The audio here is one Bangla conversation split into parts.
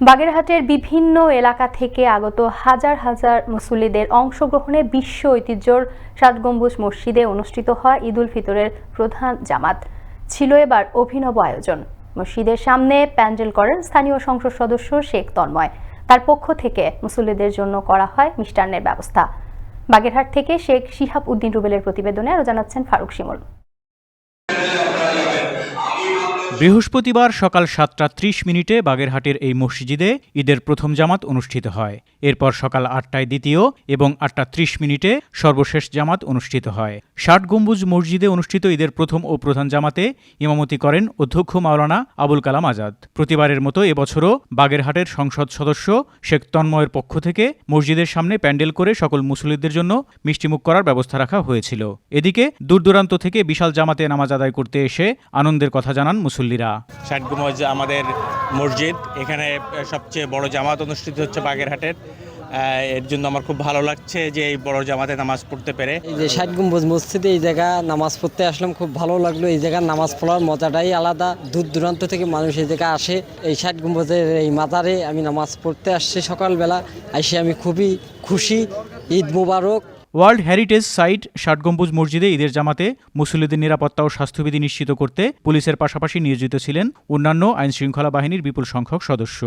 বাগেরহাটের বিভিন্ন এলাকা থেকে আগত হাজার হাজার মুসল্লিদের অংশগ্রহণে বিশ্ব ঐতিহ্যর ষাট গম্বুজ মসজিদে অনুষ্ঠিত হয় ঈদুল ফিতরের প্রধান জামাত। ছিল এবার অভিনব আয়োজন। মসজিদের সামনে প্যান্ডেল করেন স্থানীয় সংসদ সদস্য শেখ তন্ময়। তার পক্ষ থেকে মুসল্লিদের জন্য করা হয় মিষ্টান্নের ব্যবস্থা। বাগেরহাট থেকে শেখ শিহাব উদ্দিন রুবেলের প্রতিবেদনে আরও জানাচ্ছেন ফারুক শিমুল। বৃহস্পতিবার সকাল সাতটা ত্রিশ মিনিটে বাগেরহাটের এই মসজিদে ঈদের প্রথম জামাত অনুষ্ঠিত হয়। এরপর সকাল আটটায় দ্বিতীয় এবং আটটা ত্রিশ মিনিটে সর্বশেষ জামাত অনুষ্ঠিত হয়। ষাট গম্বুজ মসজিদে অনুষ্ঠিত ঈদের প্রথম ও প্রধান জামাতে ইমামতি করেন অধ্যক্ষ মাওলানা আবুল কালাম আজাদ। প্রতিবারের মতো এবছরও বাগেরহাটের সংসদ সদস্য শেখ তন্ময়ের পক্ষ থেকে মসজিদের সামনে প্যান্ডেল করে সকল মুসল্লিদের জন্য মিষ্টিমুখ করার ব্যবস্থা রাখা হয়েছিল। এদিকে দূরদূরান্ত থেকে বিশাল জামাতে নামাজ আদায় করতে এসে আনন্দের কথা জানান মুসল্লিরা। ষাটগুমজ আমাদের মসজিদ। এখানে সবচেয়ে বড় জামাত অনুষ্ঠিত হচ্ছে বাগেরহাটের। এর জন্য আমার খুব ভালো লাগছে যে এই বড় জামাতে নামাজ পড়তে পেরে। এই যে ষাট গম্বুজ মসজিদে এই জায়গা নামাজ পড়তে আসলাম খুব ভালো লাগল। এই জায়গার নামাজ পড়ার মজাটাই আলাদা। দূর দূরান্ত থেকে মানুষ এই জায়গায় আসে। এই ষাট গম্বুজের এই মাজারে আমি নামাজ পড়তে আসছি সকালবেলা। এসে আমি খুবই খুশি। ঈদ মুবারক। ওয়ার্ল্ড হেরিটেজ সাইট ষাট গম্বুজ মসজিদে ঈদের জামাতে মুসল্লিদের নিরাপত্তা ও স্বাস্থ্যবিধি নিশ্চিত করতে পুলিশের পাশাপাশি নিয়োজিত ছিলেন অন্যান্য আইন শৃঙ্খলা বাহিনীর বিপুল সংখ্যক সদস্য।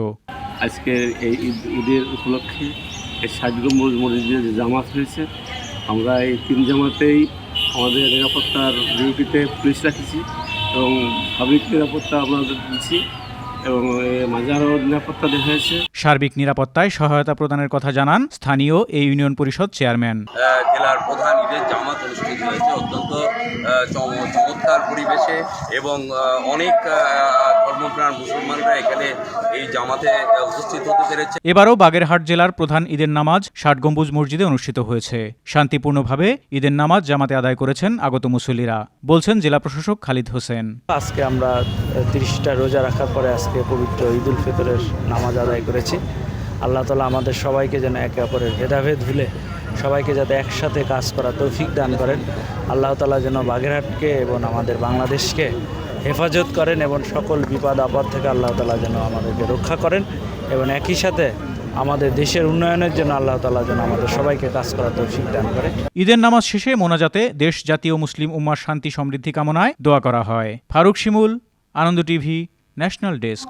আজকে এই ঈদ, ঈদের উপলক্ষে এই ষাট গম্বুজ মসজিদে যে জামাত হয়েছে, আমরা এই তিন জামাতেই আমাদের নিরাপত্তার ডিউটিতে পুলিশ রাখেছি এবং সার্বিক নিরাপত্তা আমাদের দিচ্ছি। এবং মাজারও নিরাপত্তা দেওয়া হয়েছে সার্বিক নিরাপত্তায় সহায়তা প্রদানের কথা জানান স্থানীয় এই ইউনিয়ন পরিষদ চেয়ারম্যান। জেলার প্রধান ঈদের জামাত অনুষ্ঠিত হয়েছে। চমৎকার পরিবেশে এবং অনেক ধর্মপ্রাণ মুসলমানরা এখানে এই জামাতে উপস্থিত হতে পেরেছে। এবারও বাগেরহাট জেলার প্রধান ঈদের নামাজ ষাট গম্বুজ মসজিদে অনুষ্ঠিত হয়েছে। শান্তিপূর্ণভাবে ঈদের নামাজ জামাতে আদায় করেছেন আগত মুসল্লিরা। বলছেন জেলা প্রশাসক খালিদ হোসেন। আজকে আমরা তিরিশটা রোজা রাখার পরে আজকে পবিত্র ঈদ উল ফিতরের নামাজ আদায় করেছি। আল্লাহ তালা আমাদের সবাইকে যেন একে অপরের ভেদাভেদ ভুলে সবাইকে যাতে একসাথে কাজ করা তৌফিক দান করেন। আল্লাহ তালা যেন বাগেরহাটকে এবং আমাদের বাংলাদেশকে হেফাজত করেন এবং সকল বিপদ আপদ থেকে আল্লাহ তালা যেন আমাদেরকে রক্ষা করেন এবং একই সাথে আমাদের দেশের উন্নয়নের জন্য আল্লাহ তালা যেন আমাদের সবাইকে কাজ করা তৌফিক দান করে। ঈদের নামাজ শেষে মোনাজাতে দেশ জাতীয় মুসলিম উম্মার শান্তি সমৃদ্ধি কামনায় দোয়া করা হয়। Faruk Shimul, Ananda TV, national desk.